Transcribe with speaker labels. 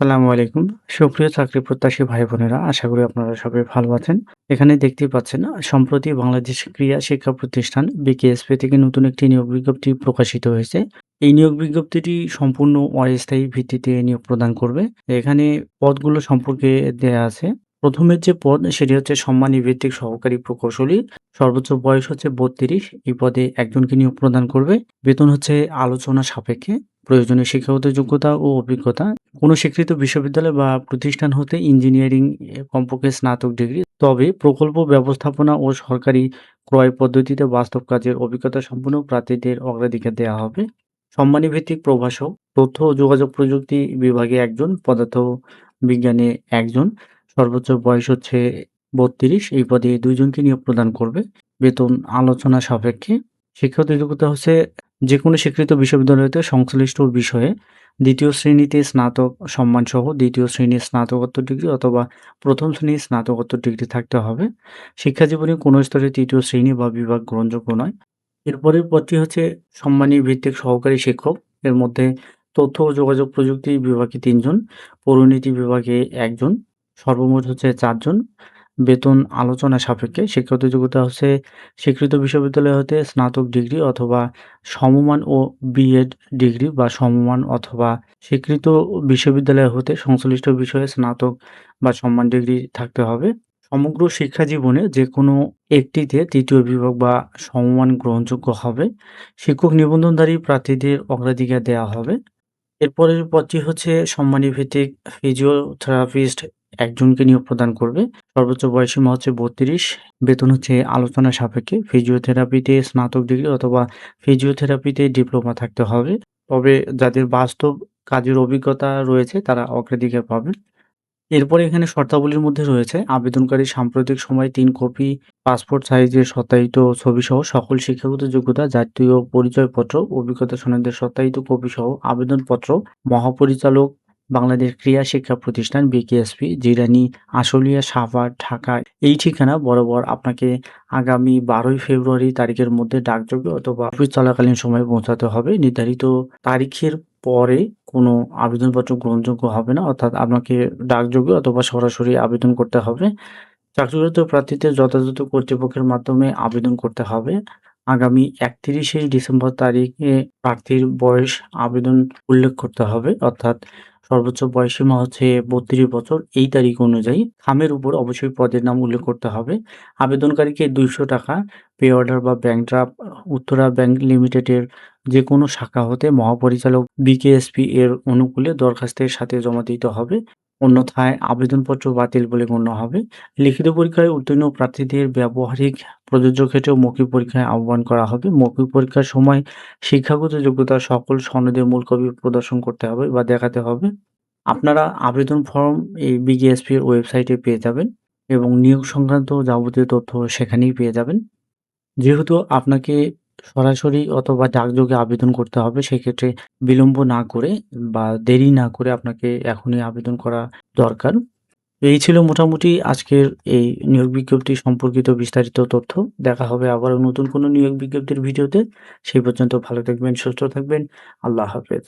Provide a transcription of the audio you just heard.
Speaker 1: আসসালামু আলাইকুম। সুপ্রিয় চাকরি প্রত্যাশী ভাই বোনেরা, আশা করি আপনারা সবাই ভালো আছেন। এখানে দেখতে পাচ্ছেন, সম্প্রতি বাংলাদেশ ক্রীড়া শিক্ষা প্রতিষ্ঠান বিকেএসপি থেকে নতুন একটি নিয়োগ বিজ্ঞপ্তি প্রকাশিত হয়েছে। এই নিয়োগ বিজ্ঞপ্তিটি সম্পূর্ণ অস্থায়ী ভিত্তিতে নিয়োগ প্রদান করবে। এখানে পদগুলো সম্পর্কে দেয়া আছে। প্রথমের যে পদ, সেটি হচ্ছে সম্মানী ভিত্তিক সহকারী প্রকৌশলী। সর্বোচ্চ বয়স হচ্ছে ৩২ এই পদে একজনকে নিয়োগ প্রদান করবে। বেতন হচ্ছে আলোচনা সাপেক্ষে। প্রয়োজনীয় শিক্ষাগত যোগ্যতা ও অভিজ্ঞতা কোনো স্বীকৃত বিশ্ববিদ্যালয় বা প্রতিষ্ঠান হতে ইঞ্জিনিয়ারিং কমপক্ষে স্নাতক ডিগ্রি। তবে প্রকল্প ব্যবস্থাপনা ও সরকারি ক্রয় পদ্ধতিতে বাস্তব কাজের অভিজ্ঞতা সম্পন্ন প্রার্থীদের অগ্রাধিকার দেওয়া হবে। সম্মানী ভিত্তিক প্রভাষক, তথ্য ও যোগাযোগ প্রযুক্তি বিভাগে একজন পদার্থ বিজ্ঞানে একজন, সর্বোচ্চ বয়স হচ্ছে বত্রিশ, এই পদে দুইজনকে নিয়োগ প্রদান করবে। বেতন আলোচনা সাপেক্ষে। শিক্ষাগত যোগ্যতা হচ্ছে যে কোনো স্বীকৃত বিশ্ববিদ্যালয়তে সংশ্লিষ্ট বিষয়ে দ্বিতীয় শ্রেণীতে স্নাতক সম্মানসহ দ্বিতীয় শ্রেণির স্নাতকোত্তর ডিগ্রি অথবা প্রথম শ্রেণির স্নাতকোত্তর ডিগ্রি থাকতে হবে। শিক্ষা জীবনে কোনো স্তরে তৃতীয় শ্রেণি বা বিভাগ গ্রহণযোগ্য নয়। এরপরের পদটি হচ্ছে সম্মানী ভিত্তিক সহকারী শিক্ষক। এর মধ্যে তথ্য ও যোগাযোগ প্রযুক্তি বিভাগে তিনজন, পৌরনীতি বিভাগে একজন, সর্বমোট হচ্ছে চারজন। বেতন আলোচনা সাপেক্ষে শিক্ষাগত যোগ্যতা হচ্ছে স্বীকৃত বিশ্ববিদ্যালয় হতে স্নাতক ডিগ্রি অথবা সমমান ও বিএড ডিগ্রি বা সমমান অথবা স্বীকৃত বিশ্ববিদ্যালয় হতে সংশ্লিষ্ট বিষয়ে স্নাতক বা সম্মান ডিগ্রি থাকতে হবে। সমগ্র শিক্ষা জীবনে যে কোনো একটিতে তৃতীয় বিভাগ বা সমমান গ্রহণযোগ্য হবে। শিক্ষক নিবন্ধনধারী প্রার্থীদের অগ্রাধিকার দেওয়া হবে। এরপরের পদটি হচ্ছে সম্মানী ভিত্তিক ফিজিওথেরাপিস্ট একজনকে নিয়োগ প্রদান করবে। সর্বোচ্চ বয়সীমা হচ্ছে বত্রিশ। বেতন হচ্ছে আলোচনা সাপেক্ষে। ফিজিওথেরাপিতে স্নাতক ডিগ্রি অথবা ফিজিওথেরাপিতে ডিপ্লোমা থাকতে হবে। তবে যাদের বাস্তব কাজের অভিজ্ঞতা রয়েছে, তারা অগ্রাধিকার পাবে এরপরে এখানে শর্তাবলীর মধ্যে রয়েছে, আবেদনকারী সাম্প্রতিক সময় তিন কপি পাসপোর্ট সাইজের সত্যায়িত ছবি সহ সকল শিক্ষাগত যোগ্যতা, জাতীয় পরিচয়পত্র, অভিজ্ঞতা সনদের সত্যায়িত কপি সহ আবেদনপত্র, মহাপরিচালক বাংলাদেশ ক্রিয়া শিক্ষা প্রতিষ্ঠান বিকেএসপি, জিরানি, আশুলিয়া, সাভার, ঢাকা, এই ঠিকানা বরাবর আপনাকে আগামী বারোই ফেব্রুয়ারি তারিখের মধ্যে ডাকযোগ্য অথবা অফিস চলাকালীন সময়ে পৌঁছাতে হবে। নির্ধারিত তারিখের পরে কোনো আবেদনপত্র গ্রহণযোগ্য হবে না, অর্থাৎ আপনাকে ডাকযোগ্য অথবা সরাসরি আবেদন করতে হবে। চাকরিরত প্রার্থীদের যথাযথ কর্তৃপক্ষের মাধ্যমে আবেদন করতে হবে। আগামী একত্রিশে ডিসেম্বর তারিখে প্রার্থীর বয়স আবেদন উল্লেখ করতে হবে, অর্থাৎ সর্বোচ্চ বয়সীমা হচ্ছে বত্রিশ বছর। এই তারিখ অনুযায়ী খামের উপর অবশ্যই পদের নাম উল্লেখ করতে হবে। আবেদনকারীকে দুইশো টাকা পে অর্ডার বা ব্যাংক ড্রাফট উত্তরা ব্যাংক লিমিটেডের যে কোনো শাখা হতে মহাপরিচালক বিকেএসপি এর অনুকূলে দরখাস্তের সাথে জমা দিতে হবে। অন্যথায় আবেদনপত্র বাতিল বলে গণ্য হবে। লিখিত পরীক্ষায় উত্তীর্ণ প্রার্থীদের ব্যবহারিক প্রযোজ্য ক্ষেত্রে মৌখিক পরীক্ষায় আহ্বান করা হবে। মৌখিক পরীক্ষার সময় শিক্ষাগত যোগ্যতা সকল সনদের মূল কপি প্রদর্শন করতে হবে বা দেখাতে হবে। আপনারা আবেদন ফর্ম এই বিজিএসপির ওয়েবসাইটে পেয়ে যাবেন এবং নিয়োগ সংক্রান্ত যাবতীয় তথ্য সেখানেই পেয়ে যাবেন। যেহেতু আপনাকে সরাসরি অথবা ডাকযোগে আবেদন করতে হবে। সেক্ষেত্রে বিলম্ব না করে বা দেরি না করে আপনাকে এখনই আবেদন করা দরকার। এই ছিল মোটামুটি আজকের এই নিয়োগ বিজ্ঞপ্তি সম্পর্কিত বিস্তারিত তথ্য। দেখা হবে আবার নতুন কোনো নিয়োগ বিজ্ঞপ্তির ভিডিওতে। সেই পর্যন্ত ভালো থাকবেন, সুস্থ থাকবেন। আল্লাহ হাফেজ।